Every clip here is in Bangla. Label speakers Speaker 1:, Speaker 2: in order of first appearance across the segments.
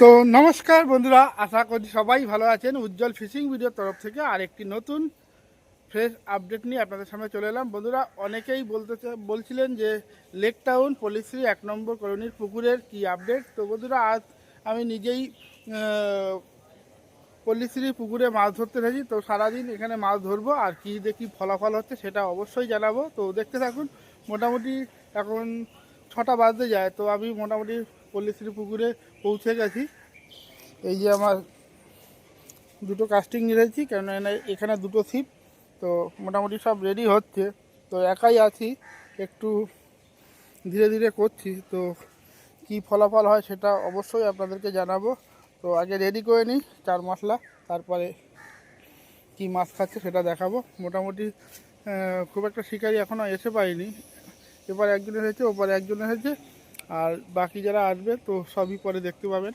Speaker 1: তো নমস্কার বন্ধুরা, আশা করি সবাই ভালো আছেন। উজ্জ্বল ফিশিং ভিডিওর তরফ থেকে আর একটি নতুন ফ্রেশ আপডেট নিয়ে আপনাদের সামনে চলে এলাম। বন্ধুরা, অনেকেই বলতে বলছিলেন যে লেক টাউন পলিশ্রী এক নম্বর কলোনির পুকুরের কি আপডেট তো বন্ধুরা, আজ আমি নিজেই পল্লীশ্রী পুকুরে মাছ ধরতে থাকি তো সারাদিন এখানে মাছ ধরবো আর কী দেখি ফলাফল হচ্ছে সেটা অবশ্যই জানাব। তো দেখতে থাকুন, মোটামুটি এখন ছটা বাজতে যায়। তো আমি মোটামুটি পল্লীশ্রী পুকুরে পৌঁছে গেছি। এই যে আমার দুটো কাস্টিং নিয়েছি কেন এখানে দুটো ছিপ তো মোটামুটি সব রেডি হচ্ছে। তো একাই আছি, একটু ধীরে ধীরে করছি। তো কি ফলাফল হয় সেটা অবশ্যই আপনাদেরকে জানাব। তো আগে রেডি করে নিই চার মশলা, তারপরে কি মাছ খাচ্ছে সেটা দেখাবো। মোটামুটি খুব একটা শিকারি এখনও এসে পারিনি এবার একজনের হয়েছে ওপারে একজনের হয়েছে আর বাকি যারা আসবে তো সবই পরে দেখতে পাবেন।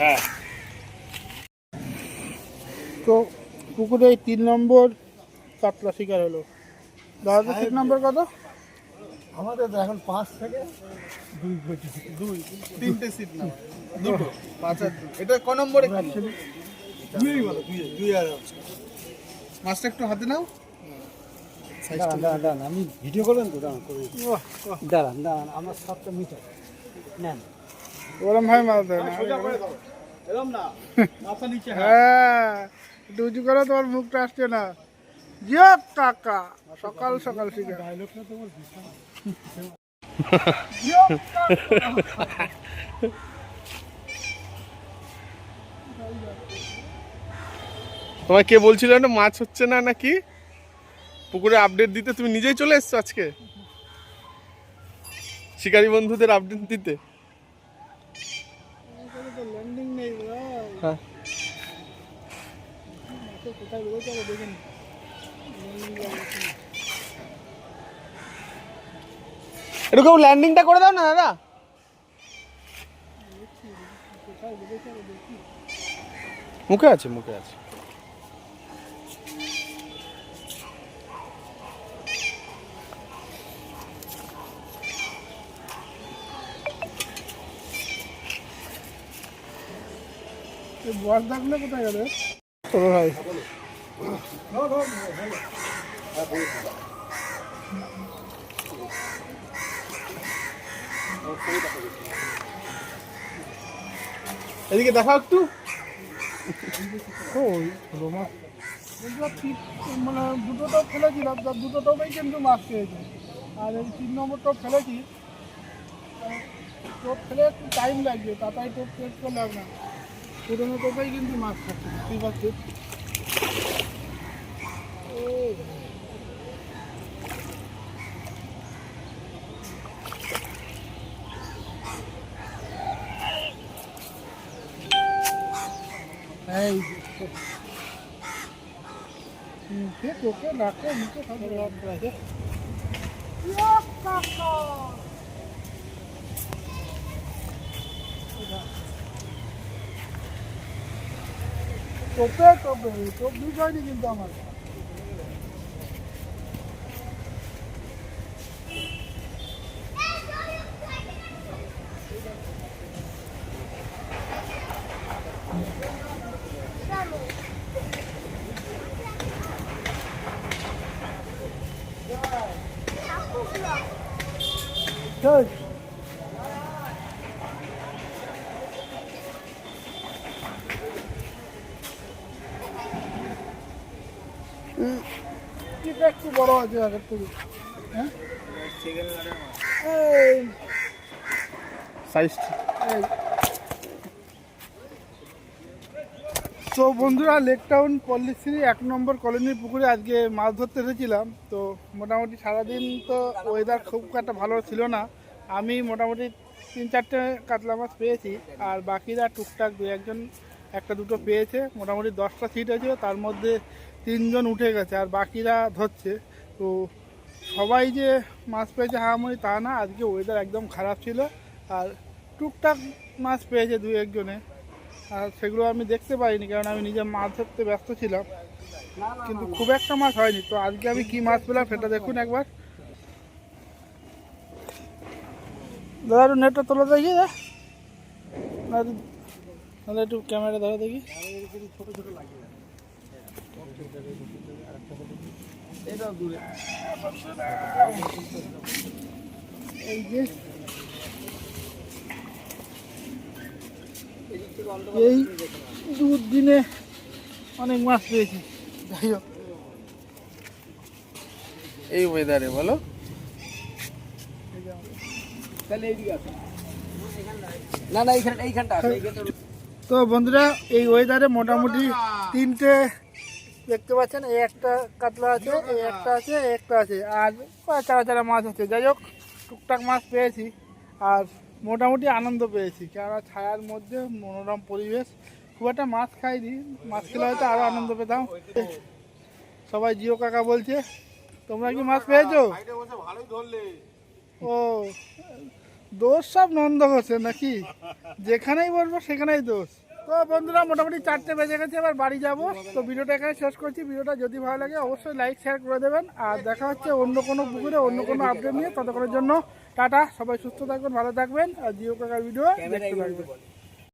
Speaker 2: হ্যাঁ।
Speaker 1: তো পুকুরে এই তিন নম্বর কাতলা শিকার হলো। দাদা তিন নম্বর কত?
Speaker 3: আমাদের এখন পাঁচ থেকে দুই কোটি
Speaker 1: দুই তিনটে সিট না দুটো
Speaker 3: পাঁচ আর দুই। এটা ক নম্বরে? কি দুই বলো দুই দুই আর
Speaker 1: মাছটা একটু হাতে নাও।
Speaker 3: দাঁড়ান দাঁড়ান দাঁড়ান আমি ভিডিও করবেন তো দাঁড়ান। দাঁড়ান দাঁড়ান আমার সাতটা মিটার নেন।
Speaker 1: ওরম ভাই মাছ ধরে না।
Speaker 3: এরম না মাথা নিচে
Speaker 1: হ্যাঁ উঁচু করো তোমার মুখটা আসছে না। সকাল সকাল।
Speaker 2: তোমায় কে বলছিল না মাছ হচ্ছে না নাকি? পুকুরে আপডেট দিতে তুমি নিজেই চলে এসছো আজকে? শিকারী বন্ধুদের আপডেট দিতে?
Speaker 1: এখানে তো ল্যান্ডিং নেই ভাই
Speaker 2: হ্যাঁ।
Speaker 1: মাছে কোথায় বেরোতে হবে দেখে নি। Landing যাবে কি না।
Speaker 2: এরকম ল্যান্ডিংটা করে দাও না দাদা মুখে আছে মুখে আছে
Speaker 1: বস ডাকলে কোথায় গেলে চলো ভাই
Speaker 2: এদিকে দেখাও একটু।
Speaker 1: ওই মাছ ঠিক মানে দুটো টপ ফেলেছিলাম তার দুটো টপেই কিন্তু মাছ পেয়েছে আর এই তিন নম্বর টপ ফেলেছি টোপ ফেলে একটু টাইম লাগবে তাতাই টোপ চেক করলে হবে না। পুরোনো টোপেই কিন্তু মাছ খাচ্ছে বুঝতেই পারছি ও এই যে, মুখে চোখে নাকে মুখে সব রক আছে টোপে টোপে টোপ বিষয়নি কিন্তু আমার ঠিক এটা একটু বড় আছে আগের থেকে হ্যাঁ
Speaker 2: সাইজ
Speaker 1: তো বন্ধুরা লেক টাউন পল্লিশ্রী এক নম্বর কলোনির পুকুরে আজকে মাছ ধরতে এসেছিলাম। তো মোটামুটি সারাদিন তো ওয়েদার খুব একটা ভালো ছিল না। আমি মোটামুটি তিন চারটে কাতলা মাছ পেয়েছি, আর বাকিরা টুকটাক দু একজন, একটা দুটো পেয়েছে। মোটামুটি দশটা সিট হয়েছে তার মধ্যে তিনজন উঠে গেছে, আর বাকিরা ধরছে। তো সবাই যে মাছ পেয়েছে হামারি তা না, আজকে ওয়েদার একদম খারাপ ছিল, আর টুকটাক মাছ পেয়েছে দু একজনে। আর সেগুলো আমি দেখতে পাইনি কারণ আমি নিজে মাছ ধরতে ব্যস্ত ছিলাম। কিন্তু খুব একটা মাছ হয়নি। তো আজকে আমি কি মাছ পেলাম সেটা দেখুন একবার। দাদা একটু নেটটা তোলা দেখি দা না তো- তাহলে একটু ক্যামেরা ধরো দেখি। এই যে এই দুধ দিনে অনেক মাছ পেয়েছি। যাই হোক।
Speaker 2: এই ওয়েদারে বলো।
Speaker 3: না না এইখানে এইখানটা
Speaker 1: তো বন্ধুরা এই ওয়েদারে মোটামুটি তিনটে দেখতে পাচ্ছেন এই একটা কাতলা আছে এই একটা আছে এই একটা আছে আর চারা চারা মাছ আছে। যাই হোক টুকটাক মাছ পেয়েছি। আর মোটামুটি আনন্দ পেয়েছি, কেননা ছায়ার মধ্যে মনোরম পরিবেশ, খুব একটা মাছ খাইনি, মাছ খেলে হয়তো আরও আনন্দ পেতাম। সবাই জিও কাকা বলছে, তোমরা কি মাছ পেয়েছ ও, দোষ সব নন্দ ঘোষে নাকি? যেখানেই বলব সেখানেই দোষ। তো বন্ধুরা, মোটামুটি চারটে বেজে গেছে, এবার বাড়ি যাব। তো ভিডিওটা এখানে শেষ করছি। ভিডিওটা যদি ভালো লাগে, অবশ্যই লাইক শেয়ার করে দেবেন। আর দেখা হচ্ছে অন্য কোনো পুকুরে, অন্য কোনো আপডেট নিয়ে ততক্ষণের জন্য টাটা সবাই সুস্থ থাকবেন ভালো থাকবেন আর জিও কাকার ভিডিও দেখতে থাকবেন।